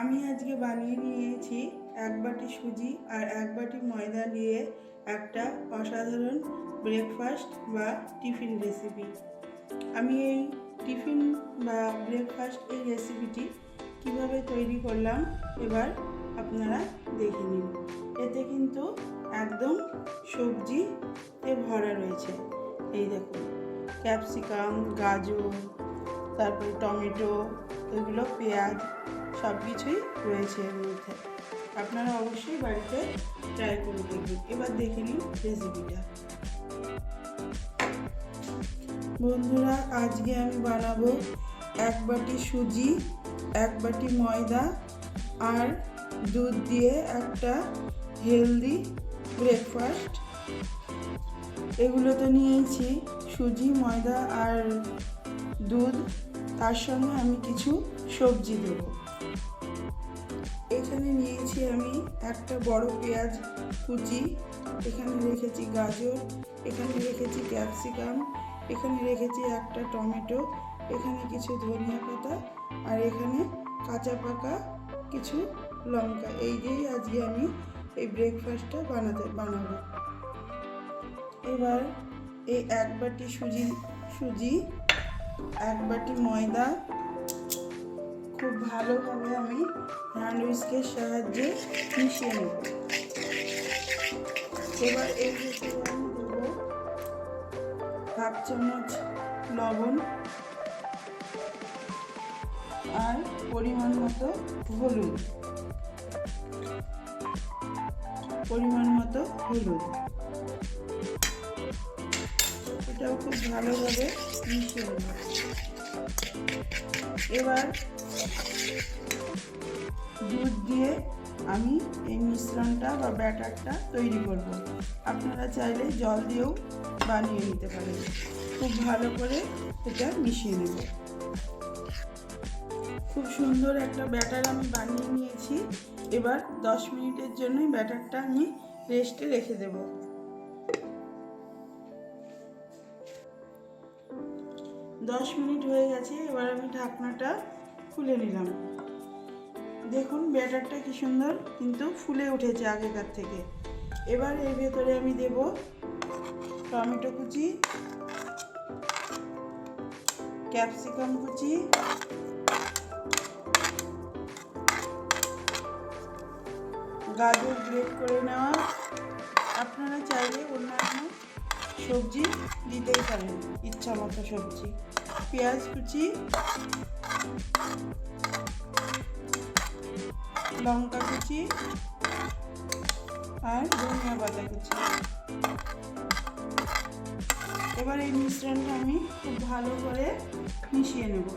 আমি আজকে বানিয়ে নিয়েছি এক বাটি সুজি আর এক বাটি ময়দা নিয়ে একটা অসাধারণ ব্রেকফাস্ট বা টিফিন রেসিপি আমি এই টিফিন বা ব্রেকফাস্ট এই রেসিপিটি কীভাবে তৈরি করলাম এবার আপনারা দেখে নিন। এতে কিন্তু একদম সবজিতে ভরা রয়েছে। এই দেখুন ক্যাপসিকাম গাজর, তারপরে টমেটো, এগুলো পেঁয়াজ সব কিছুই রয়েছে এর মধ্যে। আপনারা অবশ্যই বাড়িতে ট্রাই করে দেখবেন। এবার দেখে নিন রেসিপিটা বন্ধুরা, আজকে আমি বানাবো এক বাটি সুজি, এক বাটি ময়দা আর দুধ দিয়ে একটা হেলদি ব্রেকফাস্ট এগুলো তো নিয়েছি, সুজি, ময়দা আর দুধ। তার সঙ্গে আমি কিছু সবজি দেব। একটা বড় পেঁয়াজ কুচি, এখানে রেখেছি গাজর, এখানে রেখেছি ক্যাপসিকাম, এখানে রেখেছি একটা টমেটো, এখানে কিছু ধনিয়া পাতা আর এখানে কাঁচা পাকা কিছু লঙ্কা। এই দিয়েই আজকে আমি এই ব্রেকফাস্টটা বানাতে, বানাবো। এবার এই এক বাটি সুজি সুজি, এক বাটি ময়দা ভালোভাবে আমি হ্যান্ড উইস্কের সাহায্যে মিশিয়ে নেব। এবার এর ভিতরে আমি দেবো হাফ চামচ লবণ আর পরিমাণ মতো হলুদ। পরিমাণ মতো হলুদ। এটাও খুব ভালোভাবে মিশিয়ে নেব। এবার দুধ দিয়ে আমি এই মিশ্রণটা বা ব্যাটারটা তৈরি করব। আপনারা চাইলে জল দিয়েও বানিয়ে নিতে পারেন। খুব ভালো করে এটা মিশিয়ে নেব। খুব সুন্দর একটা ব্যাটার আমি বানিয়ে নিয়েছি। এবার দশ মিনিটের জন্যই ব্যাটারটা আমি রেস্টে রেখে দেবো। দশ মিনিট হয়ে গেছে, এবার আমি ঢাকনাটা খুলে নিলাম। দেখুন, ব্যাটারটা কি সুন্দর, কিন্তু ফুলে উঠেছে আগেকার থেকে। এবার এর ভেতরে আমি দেব টমেটো কুচি, ক্যাপসিকাম কুচি, গাজর গ্রেট করে নেওয়া। আপনারা চাইলে অন্যান্য সবজি দিতেই পারেন ইচ্ছা মতো সবজি। পেঁয়াজ কুচি, লঙ্কা কুচি আর ধনিয়া পাতা কুচি। এবার এই মিশ্রণটা আমি খুব ভালো করে মিশিয়ে নেব।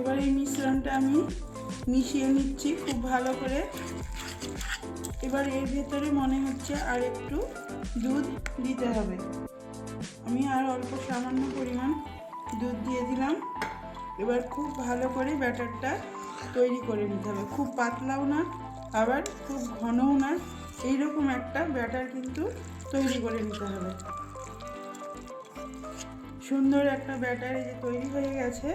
এবার এই মিশ্রণটা আমি মিশিয়ে নিচ্ছি খুব ভালো করে। এবার এর ভেতরে মনে হচ্ছে আর একটু দুধ দিতে হবে। আমি আর অল্প সামান্য পরিমাণ দুধ দিয়ে দিলাম। এবার খুব ভালো করে ব্যাটারটা তৈরি করে নিতে হবে। খুব পাতলাও না, আবার খুব ঘনও না। এইরকম একটা ব্যাটার কিন্তু তৈরি করে নিতে হবে। সুন্দর একটা ব্যাটার এই যে তৈরি হয়ে গেছে।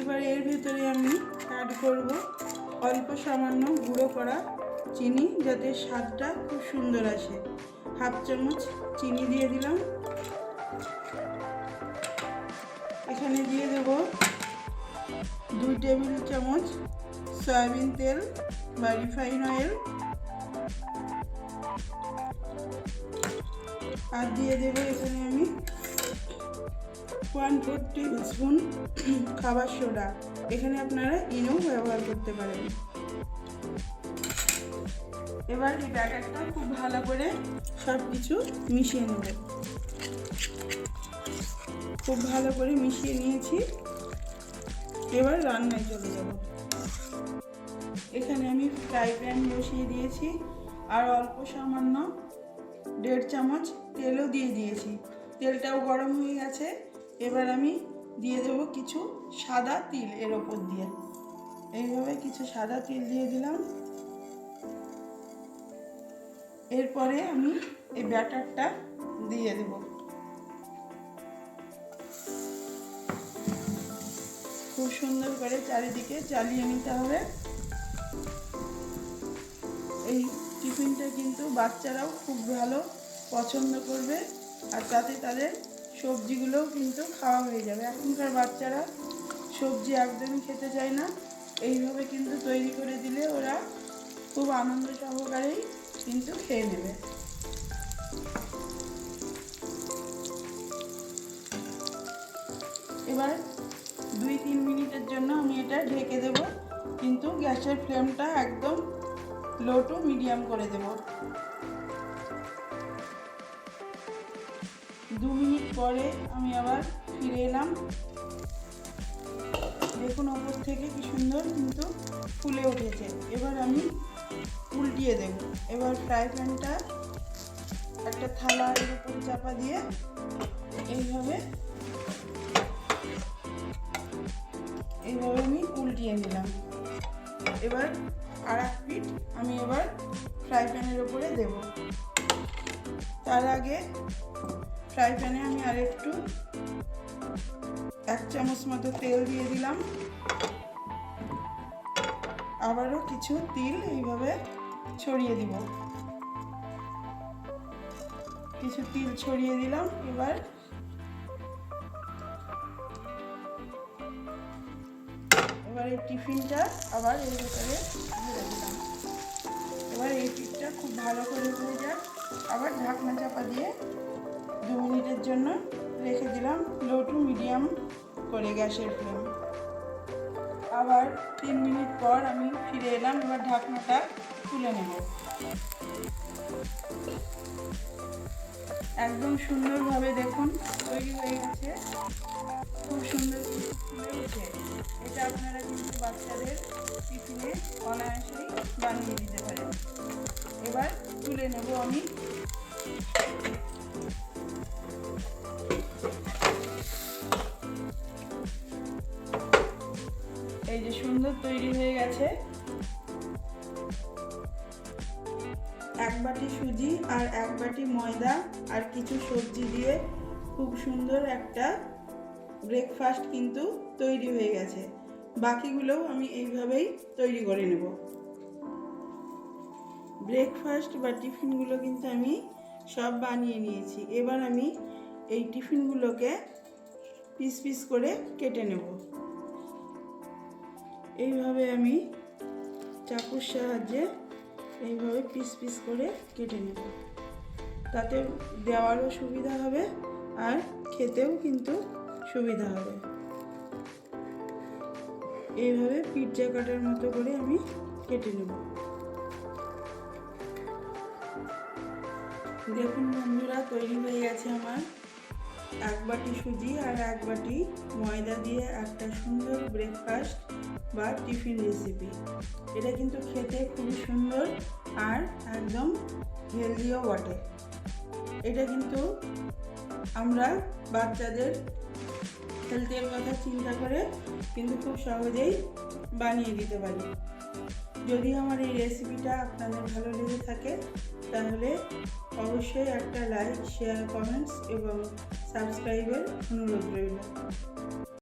এবার এর ভেতরে আমি অ্যাড করব অল্প সামান্য গুঁড়ো করা চিনি যাতে স্বাদটা খুব সুন্দর আসে। হাফ চামচ চিনি দিয়ে দিলাম। এখানে দিয়ে দেব দুই টেবিল চামচ সয়াবিন তেল বা রিফাইন অয়েল। আর দিয়ে দেবো এখানে আমি ওয়ান ফোর টেবিল স্পুন খাবার সোডা। এখানে আপনারা ইনো ব্যবহার করতে পারেন। এবার এই ব্যাটারটা খুব ভালো করে সব কিছু মিশিয়ে নেব। খুব ভালো করে মিশিয়ে নিয়েছি। এবার রান্নায় চলে যাব। এখানে আমি ফ্রাই প্যান বসিয়ে দিয়েছি আর অল্প সামান্য দেড় চামচ তেলও দিয়ে দিয়েছি। তেলটাও গরম হয়ে গেছে। এবার আমি দিয়ে দেব কিছু সাদা তিল এর ওপর দিয়ে। এইভাবে কিছু সাদা তিল দিয়ে দিলাম। এরপরে আমি এই ব্যাটারটা দিয়ে দেব। খুব সুন্দর করে চারিদিকে চালিয়ে নিতে হবে। এই টিফিনটা কিন্তু বাচ্চারাও খুব ভালো পছন্দ করবে আর তাতে তাদের সবজিগুলোও কিন্তু খাওয়া হয়ে যাবে। এখনকার বাচ্চারা সবজি একদমই খেতে চায় না। এইভাবে কিন্তু তৈরি করে দিলে ওরা খুব আনন্দ সহকারেই কিন্তু খেয়ে নেবে। এবার দুই তিন মিনিটের জন্য আমি এটা ঢেকে দেব, কিন্তু গ্যাসের ফ্লেমটা একদম লো টু মিডিয়াম করে দেব। দু মিনিট পরে আমি আবার ফিরে এলাম। দেখুন ওপর থেকে কি সুন্দর কিন্তু ফুলে উঠেছে। এবার আমি উল্টিয়ে দেব। এবার ফ্রাই প্যানটা একটা থালার উপর চাপা দিয়ে এইভাবে এইভাবে আমি উল্টিয়ে নিলাম। এবার আর এক পিঠ আমি এবার ফ্রাই প্যানের ওপরে দেব। তার আগে ফ্রাই প্যানে আমি আর একটু এক চামচ মতো তেল দিয়ে দিলাম। আবারও কিছু তিল এইভাবে ছড়িয়ে দিব। কিছু তিল ছড়িয়ে দিলাম, এবার এবার এই টিফিনটা আবার এর ভেতরে দিলাম। এবার এই পিঠটা খুব ভালো করে হয়ে যাক। আবার ঢাকনা চাপা দিয়ে দু মিনিটের জন্য রেখে দিলাম। লো টু মিডিয়াম করে গ্যাসের ফ্লেম। আবার তিন মিনিট পর আমি ফিরে এলাম, এবার ঢাকনাটা তুলে নেব। একদম সুন্দরভাবে দেখুন, তৈরি হয়ে গেছে। খুব সুন্দর এটা আপনারা কিন্তু বাচ্চাদের টিফিনে অনায়াসেই বানিয়ে দিতে পারেন। এবার তুলে নেব আমি তৈরি হয়ে গেছে। এক বাটি সুজি আর এক বাটি ময়দা আর কিছু সবজি দিয়ে খুব সুন্দর একটা ব্রেকফাস্ট কিন্তু তৈরি হয়ে গেছে। বাকিগুলোও আমি এইভাবেই তৈরি করে নেব। ব্রেকফাস্ট বা টিফিনগুলো কিন্তু আমি সব বানিয়ে নিয়েছি। এবার আমি এই টিফিনগুলোকে পিস পিস করে কেটে নেব। এইভাবে আমি চাকুর সাহায্যে এইভাবে পিস পিস করে কেটে নেব। তাতে দেওয়ারও সুবিধা হবে আর খেতেও কিন্তু সুবিধা হবে। এইভাবে পিৎজা কাটার মতো করে আমি কেটে নেব। দেখুন বন্ধুরা, তৈরি হয়ে গেছে আমার এক বাটি সুজি আর এক বাটি ময়দা দিয়ে একটা সুন্দর ব্রেকফাস্ট বা টিফিন রেসিপি এটা কিন্তু খেতে খুবই সুন্দর আর একদম হেলদিও বটে। এটা কিন্তু আমরা বাচ্চাদের হেলথের কথা চিন্তা করে কিন্তু খুব সহজেই বানিয়ে দিতে পারি। যদি আমার এই রেসিপিটা আপনাদের ভালো লেগে থাকে, তাহলে অবশ্যই একটা লাইক শেয়ার কমেন্টস এবং সাবস্ক্রাইবের অনুরোধ রইল।